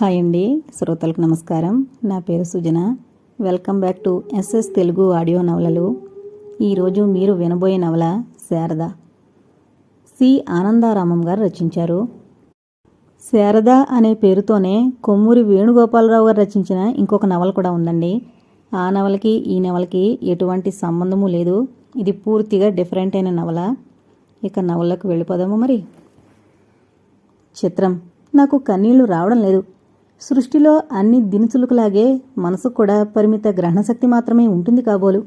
Hi అండి శ్రోతలకు నమస్కారం. నా పేరు Sujana. Welcome back to SS Telugu audio నవలలు. ఈరోజు మీరు వినబోయే నవల శారద. సి. ఆనందారామం గారు రచించారు. శారద అనే పేరుతోనే కొమ్మూరి వేణుగోపాలరావు గారు రచించిన ఇంకొక నవల కూడా ఉందండి. ఆ నవలకి ఈ నవలకి ఎటువంటి సంబంధము లేదు. ఇది పూర్తిగా డిఫరెంట్ అయిన నవల. ఇక నవలకు వెళ్ళిపోదాము మరి. చిత్రం. నాకు కన్నీళ్ళు రావడం లేదు. సృష్టిలో అన్ని దినుసులకులాగే మనసు కూడా పరిమిత గ్రహణశక్తి మాత్రమే ఉంటుంది కాబోలు.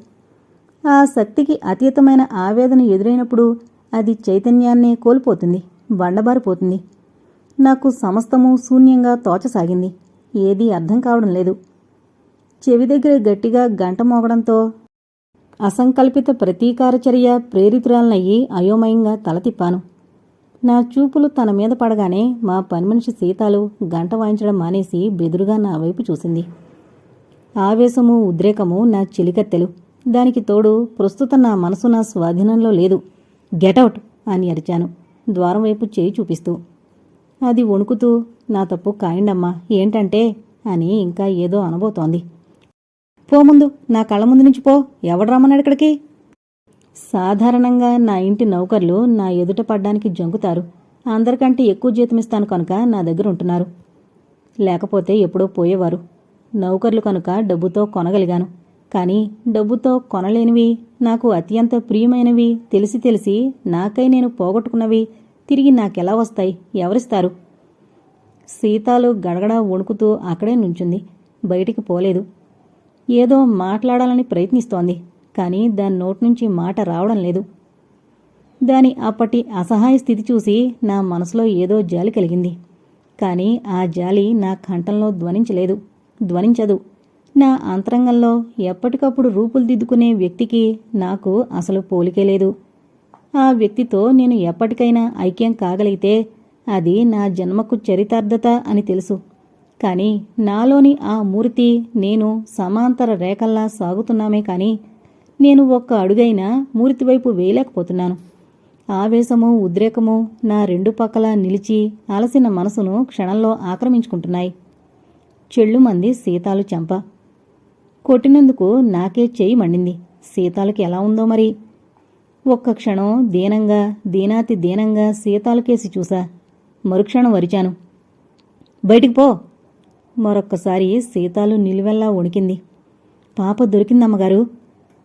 ఆ శక్తికి అతీతమైన ఆవేదన ఎదురైనప్పుడు అది చైతన్యాన్నే కోల్పోతుంది బండబారిపోతుంది నాకు సమస్తము శూన్యంగా తోచసాగింది ఏదీ అర్థం కావడం లేదు. చెవి దగ్గర గట్టిగా గంట మోగడంతో అసంకల్పిత ప్రతీకార చర్య ప్రేరితురాలనయ్యి అయోమయంగా తల తిప్పాను నా చూపులు తన మీద పడగానే మా పని మనిషి సీతాలు గంట వాయించడం మానేసి బెదురుగా నా వైపు చూసింది. ఆవేశము ఉద్రేకము నా చిలికత్తెలు. దానికి తోడు ప్రస్తుతం నా మనసు నా స్వాధీనంలో లేదు. గెటౌట్ అని అరిచాను. ద్వారం వైపు చేయి చూపిస్తూ. అది వణుకుతూ నా తప్పు కాయండమ్మా ఏంటంటే? అని ఇంకా ఏదో అనబోతోంది. పోముందు నా కళ్ళ ముందు నుంచి పో. ఎవడు రమ్మన్నాడు ఇక్కడికి? సాధారణంగా నా ఇంటి నౌకర్లు నా ఎదుట పడ్డానికి జంకుతారు. అందరికంటే ఎక్కువ జీతమిస్తాను కనుక నా దగ్గర ఉంటున్నారు. లేకపోతే ఎప్పుడో పోయేవారు. నౌకర్లు కనుక డబ్బుతో కొనగలిగాను. కానీ డబ్బుతో కొనలేనివి నాకు అత్యంత ప్రియమైనవి తెలిసి తెలిసి నాకై నేను పోగొట్టుకున్నవి తిరిగి నాకెలా వస్తాయి? ఎవరిస్తారు? సీతాలు గడగడ వణుకుతూ అక్కడే నుంచుంది. బయటికి పోలేదు. ఏదో మాట్లాడాలని ప్రయత్నిస్తోంది. కానీ దాని నోటి నుంచి మాట రావడం లేదు. దాని అప్పటి అసహాయ స్థితి చూసి నా మనసులో ఏదో జాలి కలిగింది. కానీ ఆ జాలి నా కంఠంలో ధ్వనించలేదు. ధ్వనించదు. నా అంతరంగంలో ఎప్పటికప్పుడు రూపులు దిద్దుకునే వ్యక్తికి నాకు అసలు పోలికే లేదు. ఆ వ్యక్తితో నేను ఎప్పటికైనా ఐక్యం కాగలిగితే అది నా జన్మకు చరితార్థత అని తెలుసు. కానీ నాలోని ఆ మూర్తి నేను సమాంతర రేఖల్లా సాగుతున్నామే కానీ నేను ఒక్క అడుగైనా మూర్తి వైపు వేయలేకపోతున్నాను. ఆవేశము ఉద్రేకము నా రెండు పక్కల నిలిచి అలసిన మనసును క్షణంలో ఆక్రమించుకుంటున్నాయి. చెళ్ళుమంది సీతాలు చెంప. కొట్టినందుకు నాకే చేయి మండింది. సీతాలకి ఎలా ఉందో మరి? ఒక్క క్షణం దీనంగా దీనాతి దీనంగా సీతాలకేసి చూసా మరుక్షణం వరిచాను బయటికి పో. మరొక్కసారి సీతాలు నిలువెల్లా వణికింది. పాప దొరికిందమ్మగారు.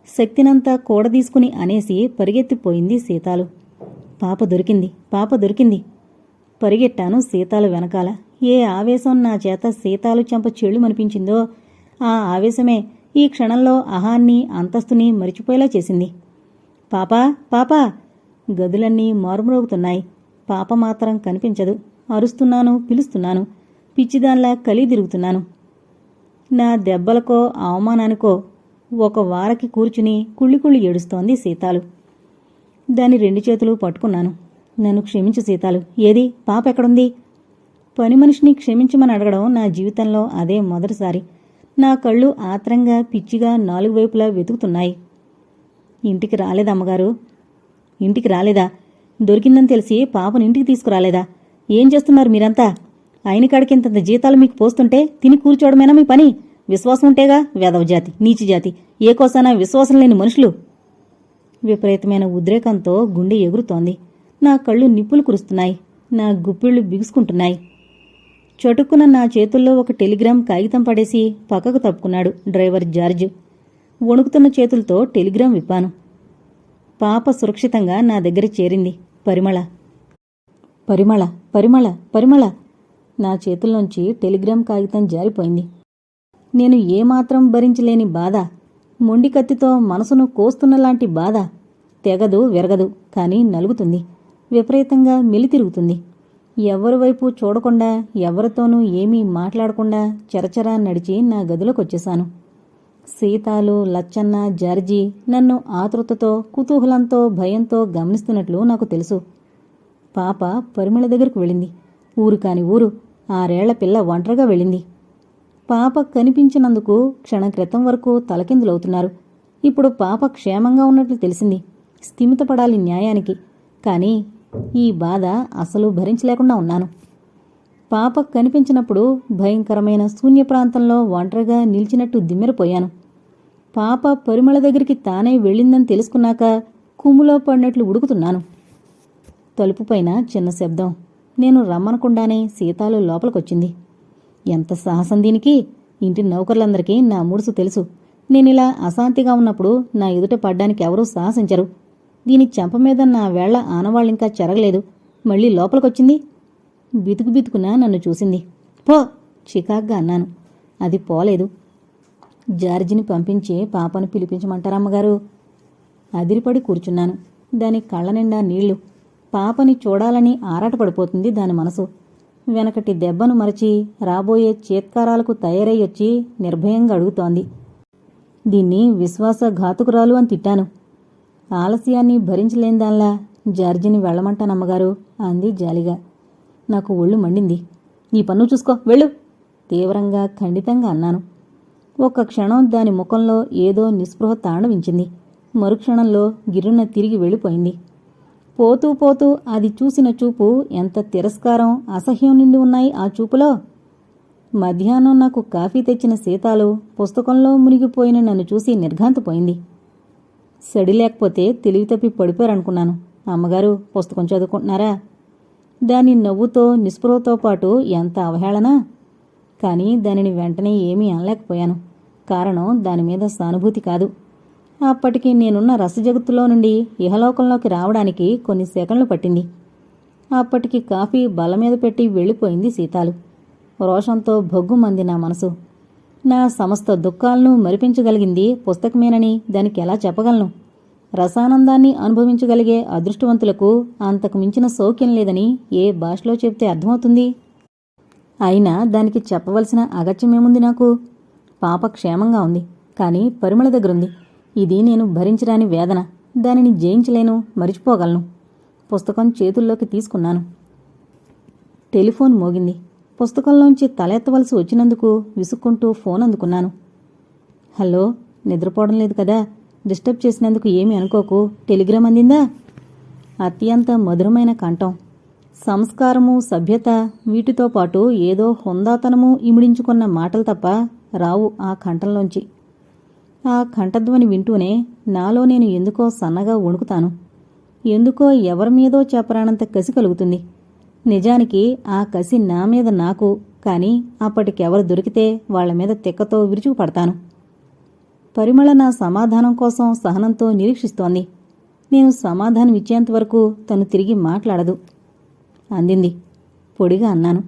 శక్తినంతా కూడదీసుకుని అనేసి పరిగెత్తిపోయింది సీతాలు. పాప దొరికింది పాప దొరికింది. పరిగెట్టాను సీతాలు వెనకాల. ఏ ఆవేశం నా చేత సీతాలు చెంప చెళ్ళు మనిపించిందో ఆ ఆవేశమే ఈ క్షణంలో అహాన్ని అంతస్తుని మరిచిపోయేలా చేసింది. పాపా పాపా! గదులన్నీ మారుమ్రోగుతున్నాయి. పాప మాత్రం కనిపించదు. అరుస్తున్నాను పిలుస్తున్నాను. పిచ్చిదాన్లా కలి తిరుగుతున్నాను. నా దెబ్బలకో అవమానానికో ఒక వారకి కూర్చుని కుళ్ళి కుళ్ళి ఏడుస్తోంది సీతాలు. దాని రెండు చేతులు పట్టుకున్నాను. నన్ను క్షమించు సీతాలు. ఏది? పాప ఎక్కడుంది? పని మనిషిని క్షమించమని అడగడం నా జీవితంలో అదే మొదటిసారి. నా కళ్ళు ఆత్రంగా పిచ్చిగా నాలుగు వైపులా వెతుకుతున్నాయి. ఇంటికి రాలేదమ్మగారు ఇంటికి రాలేదా? దొరికిందని తెలిసి పాపను ఇంటికి తీసుకురాలేదా? ఏం చేస్తున్నారు మీరంతా? ఆయన కాడికింతంత జీతాలు మీకు పోస్తుంటే తిని కూర్చోవడమేనా మీ పని? విశ్వాసం ఉంటేగా వేదవ జాతి నీచి జాతి. ఏ కోసానా విశ్వాసం లేని మనుషులు. విపరీతమైన ఉద్రేకంతో గుండె ఎగురుతోంది. నా కళ్ళు నిప్పులు కురుస్తున్నాయి. నా గుప్పిళ్ళు బిగుసుకుంటున్నాయి. చటుక్కున నా చేతుల్లో ఒక టెలిగ్రామ్ కాగితం పడేసి పక్కకు తప్పుకున్నాడు డ్రైవర్ జార్జ్. వణుకుతున్న చేతులతో టెలిగ్రామ్ విప్పాను. పాప సురక్షితంగా నా దగ్గర చేరింది. పరిమళ. పరిమళ పరిమళ పరిమళ. నా చేతుల్లోంచి టెలిగ్రామ్ కాగితం జారిపోయింది. నేను ఏమాత్రం భరించలేని బాధ. మొండి కత్తితో మనసును కోస్తున్నలాంటి బాధ. తెగదు విరగదు కానీ నలుగుతుంది. విపరీతంగా మెలితిరుగుతుంది. ఎవరి వైపు చూడకుండా ఎవరితోనూ ఏమీ మాట్లాడకుండా చరచరా నడిచి నా గదిలోకొచ్చేశాను. సీతాలు లచ్చన్న జార్జీ నన్ను ఆతృతతో కుతూహలంతో భయంతో గమనిస్తున్నట్లు నాకు తెలుసు. పాప పరిమళ దగ్గరకు వెళ్ళింది. ఊరు కాని ఊరు. ఆరేళ్ళ పిల్ల ఒంటరిగా వెళ్ళింది. పాప కనిపించినందుకు క్షణం క్రితం వరకు తలకిందులవుతున్నారు. ఇప్పుడు పాప క్షేమంగా ఉన్నట్లు తెలిసింది. స్థిమితపడాలి న్యాయానికి. కానీ ఈ బాధ అసలు భరించలేకుండా ఉన్నాను. పాప కనిపించినప్పుడు భయంకరమైన శూన్య ప్రాంతంలో ఒంటరిగా నిలిచినట్టు దిమ్మెరపోయాను. పాప పరిమళ దగ్గరికి తానే వెళ్ళిందని తెలుసుకున్నాక కుమ్ములో పడినట్లు ఉడుకుతున్నాను. తలుపుపైన చిన్న శబ్దం. నేను రమ్మనకుండానే సీతాలు లోపలికొచ్చింది. ఎంత సాహసం దీనికి? ఇంటి నౌకర్లందరికీ నా ముడుసు తెలుసు. నేనిలా అశాంతిగా ఉన్నప్పుడు నా ఎదుట పడ్డానికి ఎవరూ సాహసించరు. దీని చెంప మీద నా వేళ్ళ ఆనవాళ్ళింకా చెరగలేదు. మళ్ళీ లోపలికొచ్చింది? బితుకు బితుకున నన్ను చూసింది. పో చికాగ్గా అన్నాను. అది పోలేదు. జార్జిని పంపించి పాపను పిలిపించమంటారమ్మగారు. అదిరిపడి కూర్చున్నాను. దాని కళ్ళ నిండా నీళ్ళు. పాపని చూడాలని ఆరాటపడిపోతుంది దాని మనసు. వెనకటి దెబ్బను మరచి రాబోయే చేత్కారాలకు తయారయ్యొచ్చి నిర్భయంగా అడుగుతోంది. దీన్ని విశ్వాసఘాతుకురాలు అని తిట్టాను. ఆలస్యాన్ని భరించలేని దానిలా జార్జిని వెళ్ళమంటానమ్మగారు అంది జాలిగా. నాకు ఒళ్ళు మండింది. నీ పన్ను చూసుకో వెళ్ళు. తీవ్రంగా ఖండితంగా అన్నాను. ఒక్క క్షణం దాని ముఖంలో ఏదో నిస్పృహ తాండవించింది. మరుక్షణంలో గిరున తిరిగి వెళ్ళిపోయింది. పోతూ పోతూ అది చూసిన చూపు ఎంత తిరస్కారం అసహ్యం నిండి ఉన్నాయి ఆ చూపులో. మధ్యాహ్నం నాకు కాఫీ తెచ్చిన సీతాలు పుస్తకంలో మునిగిపోయిన నన్ను చూసి నిర్ఘాంతపోయింది. సడి లేకపోతే తెలివి తప్పి పడిపోయారనుకున్నాను. అమ్మగారు పుస్తకం చదువుకుంటున్నారా? దాని నవ్వుతో నిస్పృహతో పాటు ఎంత అవహేళన? కానీ దానిని వెంటనే ఏమీ అనలేకపోయాను. కారణం దాని మీద సానుభూతి కాదు. అప్పటికి నేనున్న రసజగత్తులో నుండి ఇహలోకంలోకి రావడానికి కొన్ని సెకండ్లు పట్టింది. అప్పటికి కాఫీ బల మీద పెట్టి వెళ్ళిపోయింది సీతాలు. రోషంతో భొగ్గుమంది నా మనసు. నా సమస్త దుఃఖాలను మరిపించగలిగింది పుస్తకమేనని దానికి ఎలా చెప్పగలను? రసానందాన్ని అనుభవించగలిగే అదృష్టవంతులకు అంతకు మించిన సౌఖ్యం లేదని ఏ భాషలో చెప్తే అర్థమవుతుంది? అయినా దానికి చెప్పవలసిన అగత్యమేముంది నాకు? పాప క్షేమంగా ఉంది కానీ పరిమళ దగ్గరుంది. ఇది నేను భరించరాని వేదన. దానిని జయించలేను మరిచిపోగలను. పుస్తకం చేతుల్లోకి తీసుకున్నాను. టెలిఫోన్ మోగింది. పుస్తకంలోంచి తలెత్తవలసి వచ్చినందుకు విసుక్కుంటూ ఫోన్ అందుకున్నాను. హలో నిద్రపోవడం లేదు కదా? డిస్టర్బ్ చేసినందుకు ఏమి అనుకోకు. టెలిగ్రామ్ అందిందా? అత్యంత మధురమైన కంఠం. సంస్కారము సభ్యత వీటితో పాటు ఏదో హుందాతనము ఇమిడించుకున్న మాటలు తప్ప రావు ఆ కంఠంలోంచి. ఆ కంఠధ్వని వింటూనే నాలో నేను ఎందుకో సన్నగా వణుకుతాను. ఎందుకో ఎవరి మీదో చెప్పరానంత కసి కలుగుతుంది. నిజానికి ఆ కసి నా మీద నాకు కాని అప్పటికెవరు దొరికితే వాళ్ళ మీద తిక్కతో విరుచుకుపడతాను. పరిమళ నా సమాధానం కోసం సహనంతో నిరీక్షిస్తోంది. నేను సమాధానం ఇచ్చేంత వరకు తను తిరిగి మాట్లాడదు. అందింది. పొడిగా అన్నాను.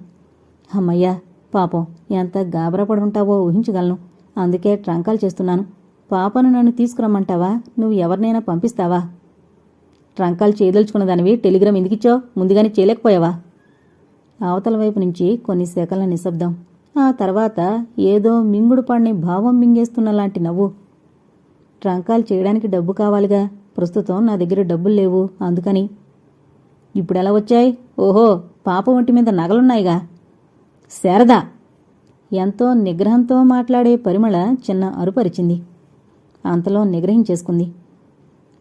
అమ్మయ్యా పాపం ఎంత గాబరపడుంటావో ఊహించగలను. అందుకే ట్రంకాలు చేస్తున్నాను. పాపను నన్ను తీసుకురమ్మంటావా? నువ్వు ఎవరినైనా పంపిస్తావా? ట్రంకాలు చేయదలుచుకున్నదానివి టెలిగ్రామ్ ఎందుకిచ్చో ముందుగానే చేయలేకపోయావా? అవతల వైపు నుంచి కొన్ని సెకల నిశ్శబ్దం. ఆ తర్వాత ఏదో మింగుడు పడిని భావం మింగేస్తున్న లాంటి నవ్వు. ట్రంకాలు చేయడానికి డబ్బు కావాలిగా. ప్రస్తుతం నా దగ్గర డబ్బులు లేవు. అందుకని. ఇప్పుడెలా వచ్చాయి? ఓహో పాప ఒంటి మీద నగలున్నాయిగా. శారదా! ఎంతో నిగ్రహంతో మాట్లాడే పరిమళ చిన్న అరుపరిచింది. అంతలో నిగ్రహించేసుకుంది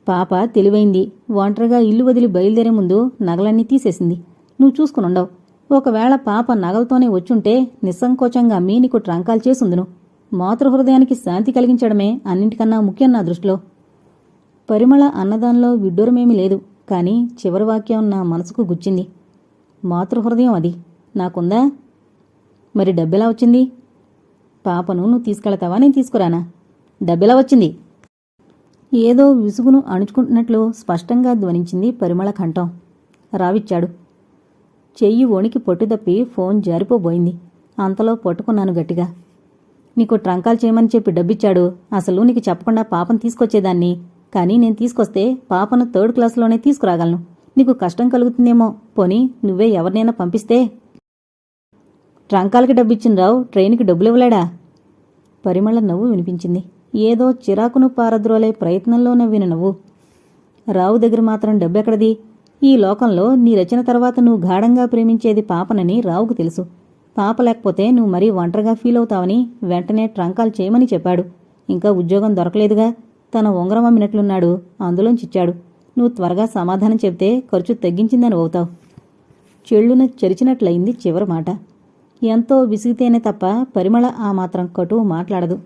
పాప తెలివైంది. ఒంటరిగా ఇల్లు వదిలి బయలుదేరే ముందు నగలన్నీ తీసేసింది. నువ్వు చూసుకునుండవు. ఒకవేళ పాప నగలతోనే వచ్చుంటే నిస్సంకోచంగా మీ నీకు ట్రంకాలు చేసుందును. మాతృహృదయానికి శాంతి కలిగించడమే అన్నింటికన్నా ముఖ్యం నా దృష్టిలో. పరిమళ అన్నదానంలో విడ్డూరమేమీ లేదు. కాని చివరి వాక్యం నా మనసుకు గుచ్చింది. మాతృహృదయం అది. నాకుందా? మరి డబ్బెలా వచ్చింది? పాపను నువ్వు తీసుకెళతావా? నేను తీసుకురానా? డబ్బెలా వచ్చింది ఏదో విసుగును అణుచుకుంటున్నట్లు స్పష్టంగా ధ్వనించింది పరిమళ కంఠం. రావిచ్చాడు. చెయ్యి వణికి పొట్టుదప్పి ఫోన్ జారిపోబోయింది. అంతలో పట్టుకున్నాను గట్టిగా. నీకు ట్రంకాలు చేయమని చెప్పి డబ్బిచ్చాడు. అసలు నీకు చెప్పకుండా పాపను తీసుకొచ్చేదాన్ని. కానీ నేను తీసుకొస్తే పాపను థర్డ్ క్లాస్లోనే తీసుకురాగలను. నీకు కష్టం కలుగుతుందేమో. పోనీ నువ్వే ఎవరినైనా పంపిస్తే? ట్రంకాలకి డబ్బిచ్చిన రావు. ట్రైన్కి డబ్బులు ఇవ్వలేడా పరిమళ నవ్వు వినిపించింది. ఏదో చిరాకును పారద్రోలే ప్రయత్నంలో నవ్విన నవ్వు. రావు దగ్గర మాత్రం డబ్బెక్కడది? ఈ లోకంలో నీ రచన తర్వాత నువ్వు గాఢంగా ప్రేమించేది పాపనని రావుకు తెలుసు. పాప లేకపోతే నువ్వు మరీ ఒంటరిగా ఫీల్ అవుతావని వెంటనే ట్రంకాలు చేయమని చెప్పాడు. ఇంకా ఉద్యోగం దొరకలేదుగా? తన ఉంగరం అమ్మినట్లున్నాడు. అందులోంచిచ్చాడు నువ్వు త్వరగా సమాధానం చెప్తే ఖర్చు తగ్గించిందని అవుతావు. చెళ్ళున చెరిచినట్లయింది చివరి మాట. ఎంతో విసిగితేనే తప్ప పరిమళ ఆ మాత్రం కటువు మాట్లాడదు.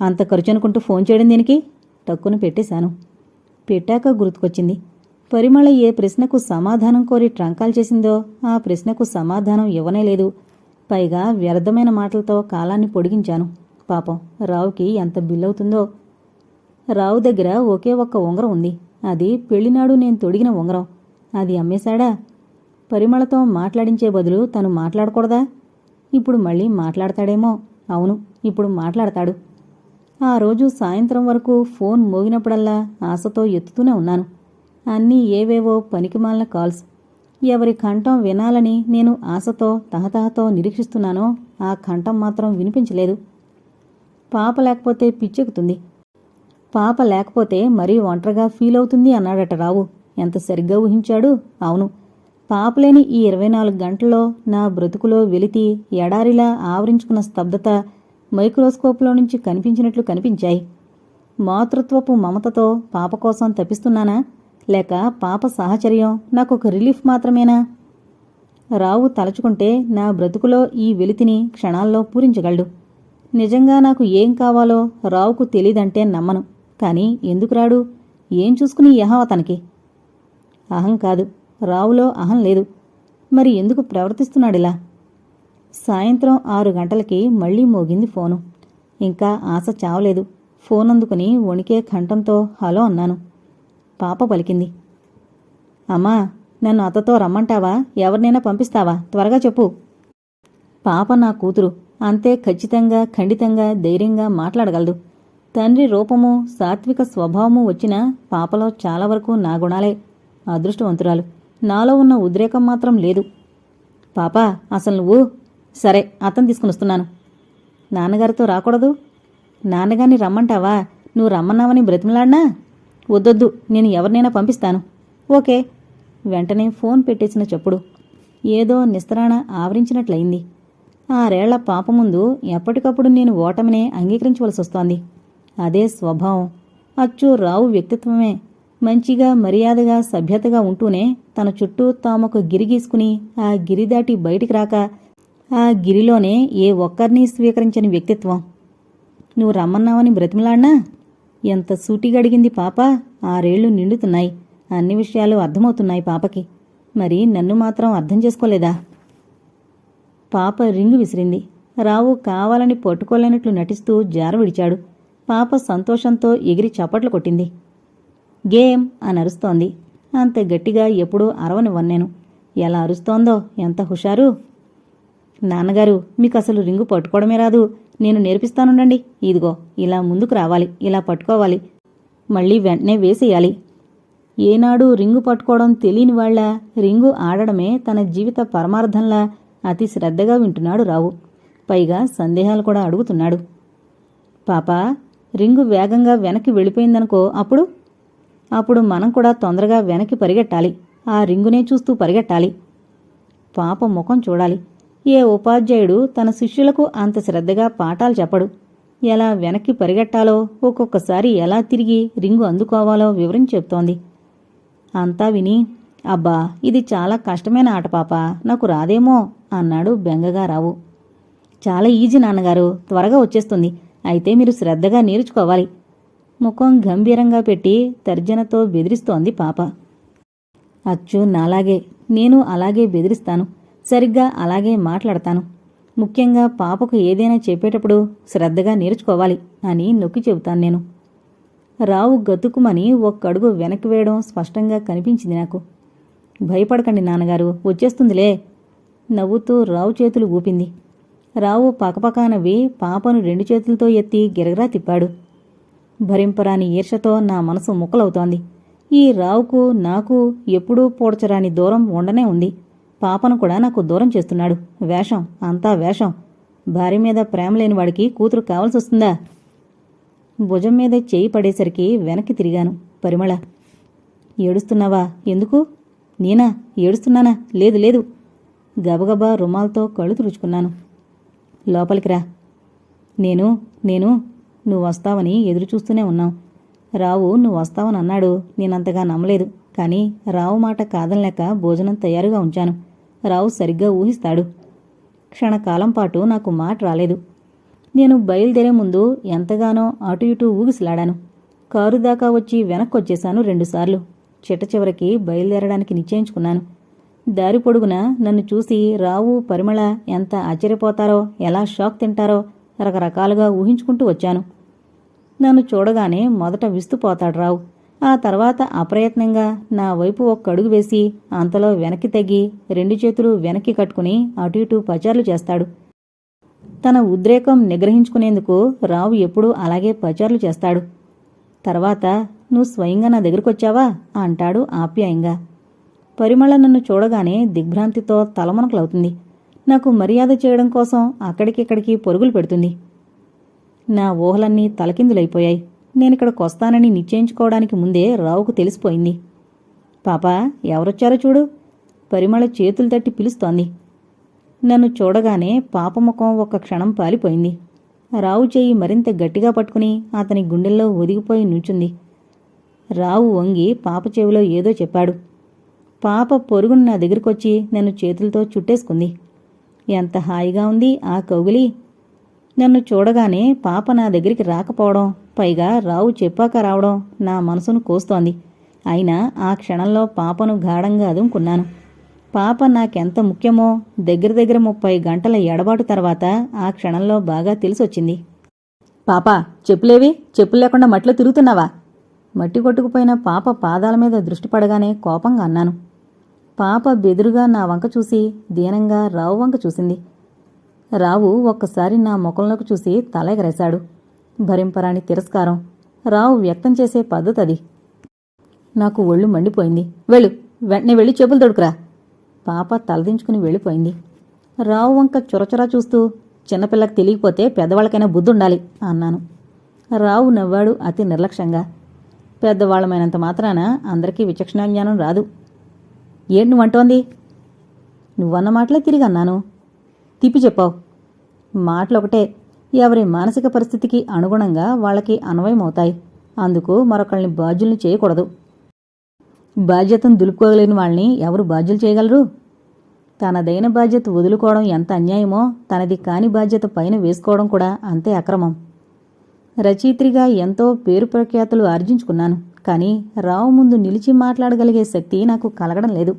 అంత ఖర్చు అనుకుంటూ ఫోన్ చేయడం దీనికి? టక్కున పెట్టేశాను. పెట్టాక గుర్తుకొచ్చింది. పరిమళ ఏ ప్రశ్నకు సమాధానం కోరి ట్రంకాల్ చేసిందో ఆ ప్రశ్నకు సమాధానం ఇవ్వనే లేదు. పైగా వ్యర్థమైన మాటలతో కాలాన్ని పొడిగించాను. పాపం రావుకి ఎంత బిల్లవుతుందో. రావు దగ్గర ఒకే ఒక్క ఉంగరం ఉంది. అది పెళ్ళినాడు నేను తొడిగిన ఉంగరం. అది అమ్మేశాడా? పరిమళతో మాట్లాడించే బదులు తను మాట్లాడకూడదా? ఇప్పుడు మళ్ళీ మాట్లాడతాడేమో. అవును ఇప్పుడు మాట్లాడతాడు. ఆ రోజు సాయంత్రం వరకు ఫోన్ మోగినప్పుడల్లా ఆశతో ఎత్తుతూనే ఉన్నాను. అన్నీ ఏవేవో పనికిమాలిన కాల్స్. ఎవరి కంఠం వినాలని నేను ఆశతో తహతహతో నిరీక్షిస్తున్నానో ఆ కంఠం మాత్రం వినిపించలేదు. పాప లేకపోతే పిచ్చెక్కుతుంది. పాప లేకపోతే మరీ ఒంటరిగా ఫీల్ అవుతుంది అన్నాడట రావు. ఎంత సరిగ్గా ఊహించాడు? అవును. పాపలేని ఈ ఇరవై నాలుగు గంటల్లో నా బ్రతుకులో వెలితి ఎడారిలా ఆవరించుకున్న స్తబ్దత మైక్రోస్కోప్లో నుంచి కనిపించినట్లు కనిపించాయి. మాతృత్వపు మమతతో పాప కోసం తపిస్తున్నానా? లేక పాప సాహచర్యం నాకొక రిలీఫ్ మాత్రమేనా? రావు తలచుకుంటే నా బ్రతుకులో ఈ వెలితిని క్షణాల్లో పూరించగలడు. నిజంగా నాకు ఏం కావాలో రావుకు తెలీదంటే నమ్మను. కానీ ఎందుకు రాడు? ఏం చూసుకుని యహం అతనికి? అహం కాదు రావులో అహం లేదు. మరి ఎందుకు ప్రవర్తిస్తున్నాడిలా? సాయంత్రం ఆరు గంటలకి మళ్ళీ మోగింది ఫోను. ఇంకా ఆశ చావలేదు. ఫోన్ అందుకుని వణికే కంఠంతో హలో అన్నాను. పాప పలికింది. అమ్మా నన్ను అతతో రమ్మంటావా? ఎవరినైనా పంపిస్తావా? త్వరగా చెప్పు. పాప నా కూతురు. అంతే ఖచ్చితంగా ఖండితంగా ధైర్యంగా మాట్లాడగలదు. తండ్రి రూపము సాత్విక స్వభావము వచ్చిన పాపలో చాలా వరకు నా గుణాలే అదృష్టవంతురాలు. నాలో ఉన్న ఉద్రేకం మాత్రం లేదు. పాపా అసలు నువ్వు సరే అతను తీసుకుని వస్తున్నాను. నాన్నగారితో రాకూడదు. నాన్నగారిని రమ్మంటావా? నువ్వు రమ్మన్నావని బ్రతిమలాడినా? వద్దొద్దు నేను ఎవరినైనా పంపిస్తాను. ఓకే. వెంటనే ఫోన్ పెట్టేసిన చెప్పుడు. ఏదో నిస్తరాణ ఆవరించినట్లయింది. ఆరేళ్ళ పాప ముందు ఎప్పటికప్పుడు నేను ఓటమినే అంగీకరించవలసి వస్తోంది. అదే స్వభావం. అచ్చు రావు వ్యక్తిత్వమే. మంచిగా మర్యాదగా సభ్యతగా ఉంటూనే తన చుట్టూ తామొక గిరి గీసుకుని ఆ గిరి దాటి బయటికి రాక ఆ గిరిలోనే ఏ ఒక్కరిని స్వీకరించని వ్యక్తిత్వం. నువ్వు రమ్మన్నావని బ్రతిమలాడినా? ఎంత సూటిగా అడిగింది పాప. ఆరేళ్ళు నిండుతున్నాయి. అన్ని విషయాలు అర్థమవుతున్నాయి పాపకి. మరి నన్ను మాత్రం అర్థం చేసుకోలేదా? పాప రింగు విసిరింది. రావు కావాలని పట్టుకోలేనట్లు నటిస్తూ జార విడిచాడు. పాప సంతోషంతో ఎగిరి చప్పట్లు కొట్టింది. గేమ్ అని అరుస్తోంది. అంత గట్టిగా ఎప్పుడూ అరవనివ్వను ఎలా అరుస్తోందో ఎంత హుషారు? నాన్నగారు మీకు అసలు రింగు పట్టుకోవడమే రాదు. నేను నేర్పిస్తానుండండి. ఇదిగో ఇలా ముందుకు రావాలి ఇలా పట్టుకోవాలి. మళ్ళీ వెంటనే వేసేయాలి. ఏనాడు రింగు పట్టుకోవడం తెలియని వాళ్ళ రింగు ఆడడమే తన జీవిత పరమార్థంలా అతి శ్రద్ధగా వింటున్నాడు రావు. పైగా సందేహాలు కూడా అడుగుతున్నాడు. పాపా రింగు వేగంగా వెనక్కి వెళ్ళిపోయిందనుకో అప్పుడు? అప్పుడు మనం కూడా తొందరగా వెనక్కి పరిగెట్టాలి. ఆ రింగునే చూస్తూ పరిగెట్టాలి. పాప ముఖం చూడాలి. ఏ ఉపాధ్యాయుడు తన శిష్యులకు అంత శ్రద్ధగా పాఠాలు చెప్పడు. ఎలా వెనక్కి పరిగెట్టాలో ఒక్కొక్కసారి ఎలా తిరిగి రింగు అందుకోవాలో వివరించి చెప్తోంది. అంతా విని అబ్బా ఇది చాలా కష్టమైన ఆట పాప నాకు రాదేమో అన్నాడు బెంగగా రావు. చాలా ఈజీ నాన్నగారు త్వరగా వచ్చేస్తుంది. అయితే మీరు శ్రద్ధగా నేర్చుకోవాలి. ముఖం గంభీరంగా పెట్టి తర్జనతో బెదిరిస్తోంది పాప. అచ్చు నాలాగే నేను అలాగే బెదిరిస్తాను. సరిగ్గా అలాగే మాట్లాడతాను. ముఖ్యంగా పాపకు ఏదైనా చెప్పేటప్పుడు శ్రద్ధగా నేర్చుకోవాలి అని నొక్కి చెబుతాను నేను. రావు గతుకుమని ఒక్కడుగు వెనక్కి వేయడం స్పష్టంగా కనిపించింది నాకు. భయపడకండి నాన్నగారు వచ్చేస్తుందిలే నవ్వుతూ రావు చేతులు ఊపింది. రావు పకపకా నవ్వి పాపను రెండు చేతులతో ఎత్తి గిరగరా తిప్పాడు. భరింపరాని ఈర్షతో నా మనసు ముక్కలవుతోంది. ఈ రావుకు నాకు ఎప్పుడూ పోడ్చరాని దూరం ఉండనే ఉంది. పాపను కూడా నాకు దూరం చేస్తున్నాడు. వేషం అంతా వేషం. భార్య మీద ప్రేమ లేని వాడికి కూతురు కావాల్సి వస్తుందా? భుజం మీద చేయి పడేసరికి వెనక్కి తిరిగాను. పరిమళ ఏడుస్తున్నావా? ఎందుకు? నేనా ఏడుస్తున్నానా? లేదు లేదు. గబగబా రుమాల్తో కళ్ళు తుడుచుకున్నాను. లోపలికి రా. నేను నేను నువ్వు వస్తావని ఎదురు చూస్తూనే ఉన్నాం. రావు నువ్వు వస్తావని అన్నాడు. నేనంతగా నమ్మలేదు. కానీ రావు మాట కాదనలేక భోజనం తయారుగా ఉంచాను. రావు సరిగ్గా ఊహిస్తాడు. క్షణకాలం పాటు నాకు మాట రాలేదు. నేను బయలుదేరే ముందు ఎంతగానో అటు ఇటు ఊగిసలాడాను. కారు దాకా వచ్చి వెనక్కొచ్చేశాను రెండుసార్లు. చిట్ట చివరికి బయలుదేరడానికి నిశ్చయించుకున్నాను. దారి పొడుగున నన్ను చూసి రావు పరిమళ ఎంత ఆశ్చర్యపోతారో ఎలా షాక్ తింటారో రకరకాలుగా ఊహించుకుంటూ వచ్చాను. నన్ను చూడగానే మొదట విస్తుపోతాడు రావు. ఆ తర్వాత అప్రయత్నంగా నా వైపు ఒక్కడుగు వేసి అంతలో వెనక్కి తగ్గి రెండు చేతులు వెనక్కి కట్టుకుని అటు ఇటు పచార్లు చేస్తాడు. తన ఉద్రేకం నిగ్రహించుకునేందుకు రావు ఎప్పుడూ అలాగే పచార్లు చేస్తాడు. తర్వాత నువ్వు స్వయంగా నా దగ్గరకొచ్చావా? అంటాడు ఆప్యాయంగా. పరిమళ నన్ను చూడగానే దిగ్భ్రాంతితో తలమునకలవుతుంది నాకు మర్యాద చేయడం కోసం అక్కడికిక్కడికి పరుగులు పెడుతుంది. నా ఊహలన్నీ తలకిందులైపోయాయి. నేనిక్కడికి వస్తానని నిశ్చయించుకోవడానికి ముందే రావుకు తెలిసిపోయింది. పాపా ఎవరొచ్చారో చూడు. పరిమళ చేతులు తట్టి పిలుస్తోంది. నన్ను చూడగానే పాపముఖం ఒక్క క్షణం పాలిపోయింది. రావు చేయి మరింత గట్టిగా పట్టుకుని అతని గుండెల్లో ఒదిగిపోయి నుంచుంది. రావు వంగి పాప చెవిలో ఏదో చెప్పాడు. పాప పొరుగున నా దగ్గరకొచ్చి నన్ను చేతులతో చుట్టేసుకుంది. ఎంత హాయిగా ఉంది ఆ కౌగిలి. నన్ను చూడగానే పాప నా దగ్గరికి రాకపోవడం పైగా రావు చెప్పాక రావడం నా మనసును కోస్తోంది. అయినా ఆ క్షణంలో పాపను గాఢంగా అదుముకున్నాను. పాప నాకెంత ముఖ్యమో దగ్గర దగ్గర ముప్పై గంటల ఎడబాటు తర్వాత ఆ క్షణంలో బాగా తెలిసొచ్చింది. పాప చెప్పులేవి? చెప్పులు లేకుండా మట్లో తిరుగుతున్నావా? మట్టి కొట్టుకుపోయిన పాప పాదాల మీద దృష్టి పడగానే కోపంగా అన్నాను. పాప బెదురుగా నా వంక చూసి దీనంగా రావు వంక చూసింది. రావు ఒక్కసారి నా ముఖంలోకి చూసి తల ఎగరేశాడు. భరింపరాని తిరస్కారం. రావు వ్యక్తం చేసే పద్ధతి అది. నాకు ఒళ్ళు మండిపోయింది. వెళ్ళు. వెంటనే వెళ్ళి చెప్పులు తొడుకురా. పాప తలదించుకుని వెళ్ళిపోయింది. రావు వంక చొరచొరా చూస్తూ చిన్నపిల్లకి తెలియకపోతే పెద్దవాళ్ళకైనా బుద్ధి ఉండాలి అన్నాను. రావు నవ్వాడు అతి నిర్లక్ష్యంగా. పెద్దవాళ్ళమైనంత మాత్రాన అందరికీ విచక్షణా జ్ఞానం రాదు ఏంటి నువ్వంటోంది నువ్వన్న మాటలే తిరిగి అన్నాను తిప్పి చెప్పావు. మాటలు ఒకటే ఎవరి మానసిక పరిస్థితికి అనుగుణంగా వాళ్ళకి అన్వయమవుతాయి. అందుకు మరొకళ్ళని బాధ్యుల్ని చేయకూడదు. బాధ్యతను దులుపుకోగలిగిన వాళ్ళని ఎవరు బాధ్యులు చేయగలరు? తనదైన బాధ్యత వదులుకోవడం ఎంత అన్యాయమో తనది కాని బాధ్యత పైన వేసుకోవడం కూడా అంతే అక్రమం. రచయిత్రిగా ఎంతో పేరు ప్రఖ్యాతులు ఆర్జించుకున్నాను కానీ రావు ముందు నిలిచి మాట్లాడగలిగే శక్తి నాకు కలగడం లేదు.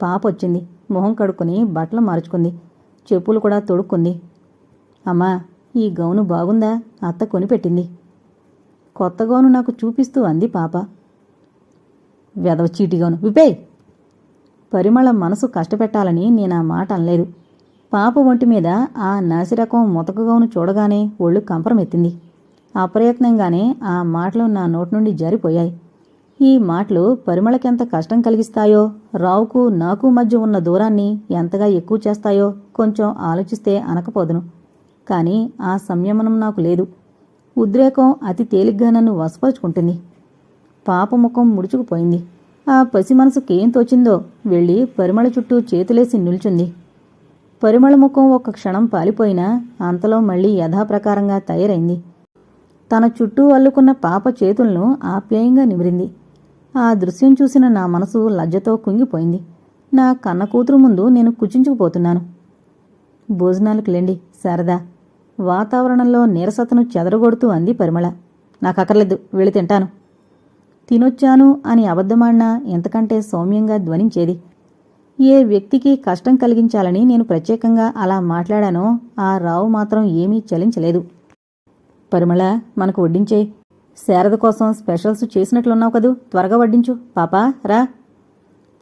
పాప వచ్చింది మొహం కడుక్కుని బట్టలు మార్చుకుంది చెప్పులు కూడా తొడుక్కుంది. అమ్మా ఈ గౌను బాగుందా? అత్త కొనిపెట్టింది. కొత్త గౌను నాకు చూపిస్తూ అంది పాప. వెదవ చీటిగౌను విపే! పరిమళ మనసు కష్టపెట్టాలని నేను ఆ మాట అనలేదు. పాప ఒంటి మీద ఆ నాసిరకం మొతకగౌను చూడగానే ఒళ్ళు కంపరమెత్తింది. అప్రయత్నంగానే ఆ మాటలు నా నోటి నుండి జారిపోయాయి. ఈ మాటలు పరిమళకెంత కష్టం కలిగిస్తాయో రావుకు నాకు మధ్య ఉన్న దూరాన్ని ఎంతగా ఎక్కువ చేస్తాయో కొంచెం ఆలోచిస్తే అనకపోదును. కానీ ఆ సంయమనం నాకు లేదు. ఉద్రేకం అతి తేలిగ్గా నన్ను వశపరుచుకుంటుంది. పాప ముఖం ముడుచుకుపోయింది. ఆ పసి మనసుకేం తోచిందో వెళ్ళి పరిమళ చుట్టూ చేతులేసి నిల్చుంది. పరిమళ ముఖం ఒక క్షణం పాలిపోయినా అంతలో మళ్ళీ యథాప్రకారంగా తయారైంది. తన చుట్టూ అల్లుకున్న పాప చేతులను ఆప్యాయంగా నిమిరింది. ఆ దృశ్యం చూసిన నా మనసు లజ్జతో కుంగిపోయింది. నా కన్న కూతురు ముందు నేను కుచించుకుపోతున్నాను. భోజనాలకు లేండి శారదా. వాతావరణంలో నీరసతను చెదరగొడుతూ అంది పరిమళ. నాకు అక్కర్లేదు వెళ్ళి తింటాను. తినొచ్చాను అని అబద్ధమాడినా ఎంతకంటే సౌమ్యంగా ధ్వనించేది. ఏ వ్యక్తికి కష్టం కలిగించాలని నేను ప్రత్యేకంగా అలా మాట్లాడానో ఆ రావు మాత్రం ఏమీ చలించలేదు. పరిమళ మనకు వడ్డించే శారద కోసం స్పెషల్స్ చేసినట్లున్నావు కదూ. త్వరగా వడ్డించు. పాపా రా.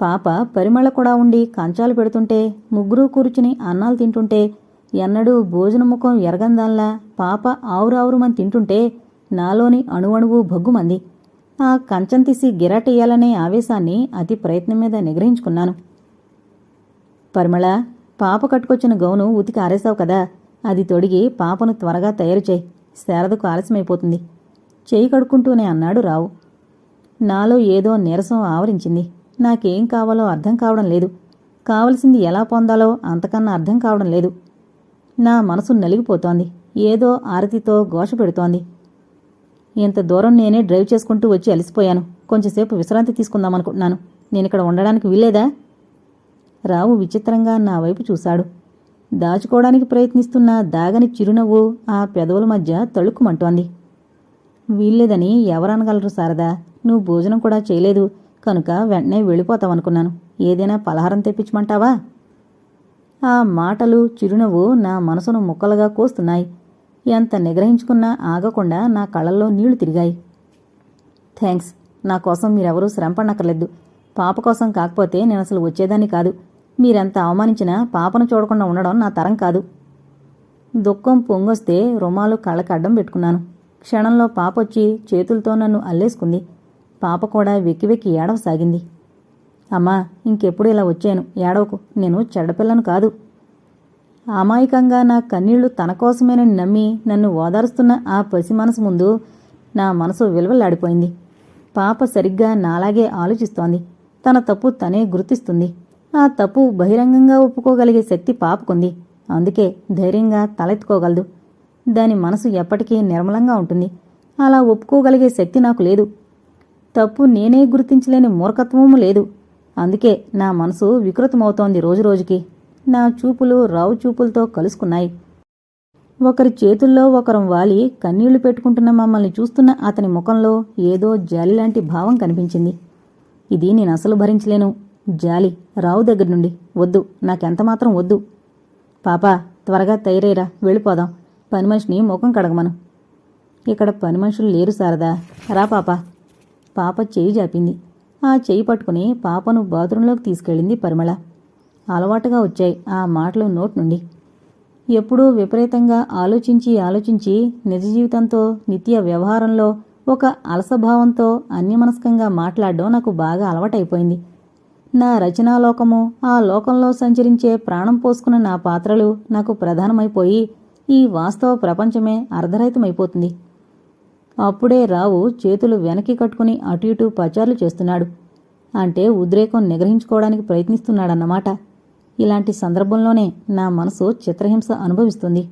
పాప పరిమళ కూడా ఉండి కంచాలు పెడుతుంటే ముగ్గురు కూర్చుని అన్నాలు తింటుంటే ఎన్నడూ భోజనముఖం ఎరగందాల్లా పాప ఆవురావురుమని తింటుంటే నాలోని అణువణువు భగ్గుమంది. ఆ కంచం తీసి గిరాటేయాలనే ఆవేశాన్ని అతి ప్రయత్నం మీద నిగ్రహించుకున్నాను. పరిమళ పాప కట్టుకొచ్చిన గౌను ఉతికి ఆరేశావు కదా అది తొడిగి పాపను త్వరగా తయారు చేయి శారదకు ఆలస్యమైపోతుంది. చేయి కడుక్కుంటూనే అన్నాడు రావు. నాలో ఏదో నీరసం ఆవరించింది. నాకేం కావాలో అర్థం కావడం లేదు. కావలసింది ఎలా పొందాలో అంతకన్నా అర్థం కావడం లేదు. నా మనసు నలిగిపోతోంది. ఏదో ఆరతితో ఘోష పెడుతోంది. ఇంత దూరం నేనే డ్రైవ్ చేసుకుంటూ వచ్చి అలసిపోయాను. కొంచెంసేపు విశ్రాంతి తీసుకుందామనుకుంటున్నాను నేనిక్కడ ఉండడానికి వీల్లేదా? రావు విచిత్రంగా నా వైపు చూశాడు. దాచుకోవడానికి ప్రయత్నిస్తున్న దాగని చిరునవ్వు ఆ పెదవుల మధ్య తళుక్కుమంటోంది. వీల్లేదని ఎవరనగలరు శారదా? నువ్వు భోజనం కూడా చేయలేదు. కనుక వెంటనే వెళ్ళిపోతావనుకున్నాను. ఏదైనా పలహారం తెప్పించమంటావా? ఆ మాటలు చిరునవ్వు నా మనసును ముక్కలుగా కోస్తున్నాయి. ఎంత నిగ్రహించుకున్నా ఆగకుండా నా కళ్ళల్లో నీళ్ళు తిరిగాయి. థ్యాంక్స్ నా కోసం మీరెవరూ శ్రమపడనక్కర్లేదు. పాప కోసం కాకపోతే నేను అసలు వచ్చేదాన్ని కాదు. మీరెంత అవమానించినా పాపను చూడకుండా ఉండడం నా తరం కాదు. దుఃఖం పొంగొస్తే రుమాలు కళ్ళకడ్డం పెట్టుకున్నాను. క్షణంలో పాపొచ్చి చేతులతో నన్ను అల్లేసుకుంది. పాప కూడా వెక్కి వెక్కి ఏడవసాగింది. అమ్మా ఇంకెప్పుడు ఇలా వచ్చాను? ఏడవకు. నేను చెడ్డపిల్లను కాదు. అమాయకంగా నా కన్నీళ్ళు తన కోసమేనని నమ్మి నన్ను ఓదారుస్తున్న ఆ పసి మనసు ముందు నా మనసు విలువలాడిపోయింది పాప సరిగ్గా నాలాగే ఆలోచిస్తోంది. తన తప్పు తనే గుర్తిస్తుంది. ఆ తప్పు బహిరంగంగా ఒప్పుకోగలిగే శక్తి పాపకుంది. అందుకే ధైర్యంగా తలెత్తుకోగలదు. దాని మనసు ఎప్పటికీ నిర్మలంగా ఉంటుంది. అలా ఒప్పుకోగలిగే శక్తి నాకు లేదు. తప్పు నేనే గుర్తించలేని మూర్ఖత్వము లేదు. అందుకే నా మనసు వికృతమవుతోంది రోజురోజుకి నా చూపులు రావు చూపులతో కలుసుకున్నాయి. ఒకరి చేతుల్లో ఒకరం వాలి కన్నీళ్ళు పెట్టుకుంటున్న మమ్మల్ని చూస్తున్న అతని ముఖంలో ఏదో జాలిలాంటి భావం కనిపించింది. ఇది నేను అసలు భరించలేను. జాలి రావు దగ్గర నుండి. వద్దు నాకెంతమాత్రం వద్దు. పాపా త్వరగా తయారైరా వెళ్ళిపోదాం. పని మనిషిని ముఖం కడగమను. ఇక్కడ పని మనుషులు లేరు సారదా రా పాప. పాప చేయి జాపింది. ఆ చేయి పట్టుకుని పాపను బాత్రూంలోకి తీసుకెళ్ళింది పరిమళ. అలవాటుగా వచ్చాయి ఆ మాటలు నోట్ నుండి. ఎప్పుడూ విపరీతంగా ఆలోచించి ఆలోచించి నిజ జీవితంతో నిత్య వ్యవహారంలో ఒక అలసభావంతో అన్యమనస్కంగా మాట్లాడడం నాకు బాగా అలవాటైపోయింది. నా రచనాలోకము ఆ లోకంలో సంచరించే ప్రాణం పోసుకున్న నా పాత్రలు నాకు ప్రధానమైపోయి ఈ వాస్తవ ప్రపంచమే అర్ధరహితమైపోతుంది. అప్పుడే రావు చేతులు వెనక్కి కట్టుకుని అటు ఇటు పచార్లు చేస్తున్నాడు. అంటే ఉద్రేకం నిగ్రహించుకోవడానికి ప్రయత్నిస్తున్నాడన్నమాట. ఇలాంటి సందర్భంలోనే నా మనసు చిత్రహింస అనుభవిస్తుంది.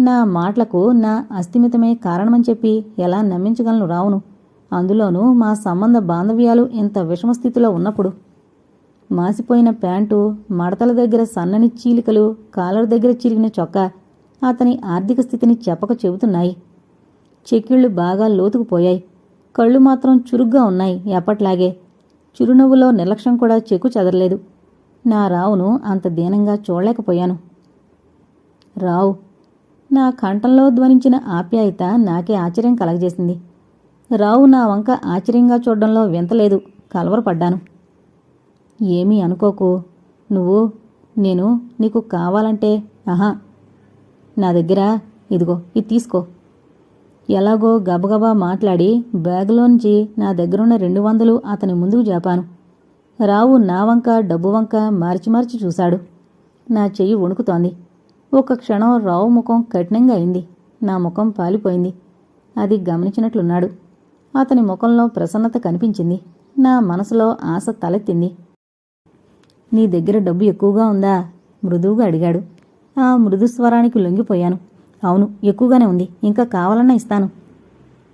నా మాటలకు నా అస్థిమితమే కారణమని చెప్పి ఎలా నమ్మించగలను రావును? అందులోనూ మా సంబంధ బాంధవ్యాలు ఇంత విషమస్థితిలో ఉన్నప్పుడు. మాసిపోయిన ప్యాంటు మడతల దగ్గర సన్నని చీలికలు కాలర్ దగ్గర చిరిగిన చొక్కా అతని ఆర్థిక స్థితిని చెప్పక చెబుతున్నాయి. చెక్కిళ్ళు బాగా లోతుకుపోయాయి. కళ్ళు మాత్రం చురుగ్గా ఉన్నాయి ఎప్పట్లాగే. చిరునవ్వులో నిర్లక్ష్యం కూడా చెక్కు చెదరలేదు. నా రావును అంత దీనంగా చూడలేకపోయాను. రావు నా కంఠంలో ధ్వనించిన ఆప్యాయత నాకే ఆశ్చర్యం కలగజేసింది. రావు నా వంక ఆశ్చర్యంగా చూడడంలో వింతలేదు కలవరపడ్డాను. ఏమీ అనుకోకు. నువ్వు నేను నీకు కావాలంటే ఆహా నా దగ్గర ఇదిగో ఇది తీసుకో. ఎలాగో గబగబా మాట్లాడి బ్యాగులోంచి నా దగ్గరున్న రెండు వందలు అతని ముందుకు జాపాను. రావు నా వంక డబ్బు వంక మార్చి మార్చి చూశాడు. నా చెయ్యి వణుకుతోంది. ఒక క్షణం రావు ముఖం కఠినంగా అయింది. నా ముఖం పాలిపోయింది. అది గమనించినట్లున్నాడు. అతని ముఖంలో ప్రసన్నత కనిపించింది. నా మనసులో ఆశ తలెత్తింది. నీ దగ్గర డబ్బు ఎక్కువగా ఉందా? మృదువుగా అడిగాడు. ఆ మృదు స్వరానికి లొంగిపోయాను. అవును ఎక్కువగానే ఉంది. ఇంకా కావాలన్నా ఇస్తాను.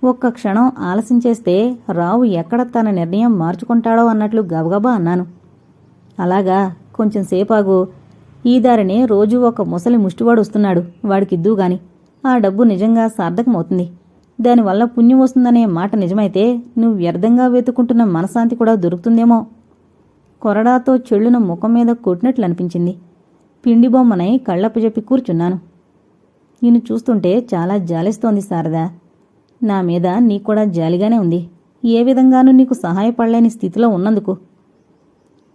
ఒక్క క్షణం ఆలస్యం చేస్తే రావు ఎక్కడ తన నిర్ణయం మార్చుకుంటాడో అన్నట్లు గబగబా అన్నాను. అలాగా కొంచెం సేపాగు. ఈ దారినే రోజూ ఒక ముసలి ముష్టివాడు వస్తున్నాడు వాడికిద్దు గాని. ఆ డబ్బు నిజంగా సార్థకమవుతుంది. దానివల్ల పుణ్యం వస్తుందనే మాట నిజమైతే నువ్వు వ్యర్థంగా వెతుకుంటున్న మనశాంతి కూడా దొరుకుతుందేమో. కొరడాతో చెళ్ళున ముఖం మీద కొట్టినట్లు అనిపించింది పిండి బొమ్మనై కళ్ళప్పు చెప్పి కూర్చున్నాను. నిన్ను చూస్తుంటే చాలా జాలిస్తోంది శారదా. నా మీద నీకు కూడా జాలిగానే ఉంది. ఏ విధంగానూ నీకు సహాయపడలేని స్థితిలో ఉన్నందుకు.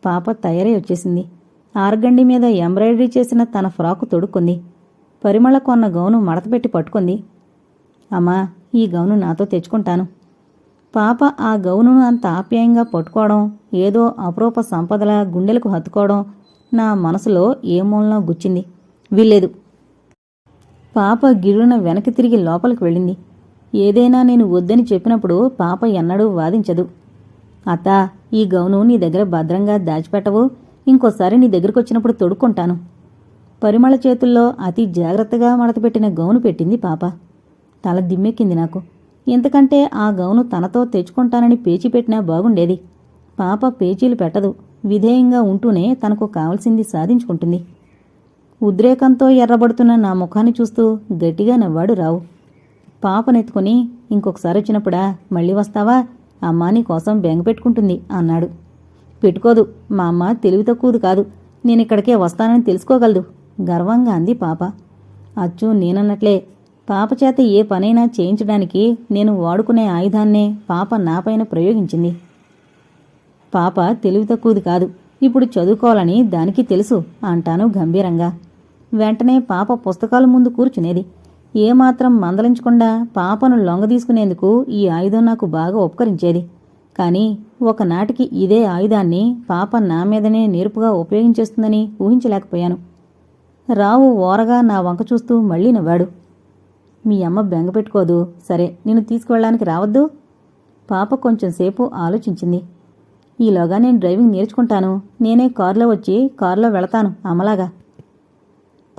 పాప తయారై వచ్చేసింది. ఆర్గండి మీద ఎంబ్రాయిడరీ చేసిన తన ఫ్రాకు తొడుక్కుంది. పరిమళ కొన్న గౌను మడతపెట్టి పట్టుకుంది. అమ్మా ఈ గౌను నాతో తెచ్చుకుంటాను. పాప ఆ గౌనును అంత ఆప్యాయంగా పట్టుకోవడం ఏదో అపరూప సంపదల గుండెలకు హత్తుకోవడం నా మనసులో ఏ మూలనో గుచ్చింది. వీల్లేదు. పాప గిరున వెనక్కి తిరిగి లోపలికి వెళ్ళింది. ఏదైనా నేను వద్దని చెప్పినప్పుడు పాప ఎన్నడూ వాదించదు. అత్తా ఈ గౌను నీ దగ్గర భద్రంగా దాచిపెట్టవు. ఇంకోసారి నీ దగ్గరకొచ్చినప్పుడు తొడుక్కుంటాను. పరిమళ చేతుల్లో అతి జాగ్రత్తగా మడతపెట్టిన గౌను పెట్టింది పాప. తల దిమ్మెక్కింది నాకు. ఎంతకంటే ఆ గౌను తనతో తెచ్చుకుంటానని పేచీ పెట్టినా బాగుండేది. పాప పేచీలు పెట్టదు. విధేయంగా ఉంటూనే తనకు కావలసింది సాధించుకుంటుంది. ఉద్రేకంతో ఎర్రబడుతున్న నా ముఖాన్ని చూస్తూ గట్టిగా నవ్వాడు రావు. పాపనెత్తుకుని ఇంకొకసారి వచ్చినప్పుడా మళ్ళీ వస్తావా? అమ్మ నీకోసం బెంగ పెట్టుకుంటుంది అన్నాడు. పెట్టుకోదు మా అమ్మ తెలివి తక్కువది కాదు. నేను ఇక్కడికే వస్తానని తెలుసుకోగలదు గర్వంగా అంది పాప. అచ్చు నేనన్నట్లే. పాప చేత ఏ పనైనా చేయించడానికి నేను వాడుకునే ఆయుధాన్నే పాప నాపైన ప్రయోగించింది. పాప తెలివి తక్కువది కాదు ఇప్పుడు చదువుకోవాలని దానికి తెలుసు అంటాను గంభీరంగా. వెంటనే పాప పుస్తకాల ముందు కూర్చునేది. ఏమాత్రం మందలించకుండా పాపను లొంగదీసుకునేందుకు ఈ ఆయుధం నాకు బాగా ఉపకరించేది. కానీ ఒకనాటికి ఇదే ఆయుధాన్ని పాప నా మీదనే నేర్పుగా ఉపయోగించేస్తుందని ఊహించలేకపోయాను. రావు ఓరగా నా వంక చూస్తూ మళ్ళీ నవ్వాడు. మీ అమ్మ బెంగ పెట్టుకోదు. సరే నిన్ను తీసుకువెళ్ళడానికి రావద్దు? పాప కొంచెంసేపు ఆలోచించింది. ఈలోగా నేను డ్రైవింగ్ నేర్చుకుంటాను. నేనే కారులో వచ్చి కారులో వెళతాను అమ్మలాగా.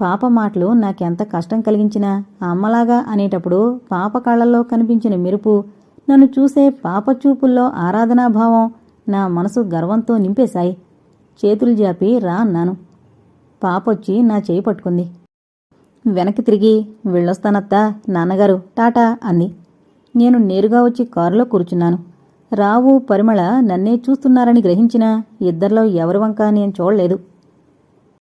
పాప మాటలు నాకెంత కష్టం కలిగించినా అమ్మలాగా అనేటప్పుడు పాప కళ్ళల్లో కనిపించిన మెరుపు నన్ను చూసే పాప చూపుల్లో ఆరాధనాభావం నా మనసు గర్వంతో నింపేశాయి. చేతులు జాపి రా అన్నాను. పాపొచ్చి నా చేయి పట్టుకుంది. వెనక్కి తిరిగి వెళ్ళొస్తానత్తా నాన్నగారు టాటా అంది. నేను నేరుగా వచ్చి కారులో కూర్చున్నాను. రావు పరిమళ నన్నే చూస్తున్నారని గ్రహించినా ఇద్దరిలో ఎవరి వంక నేను చూడలేదు.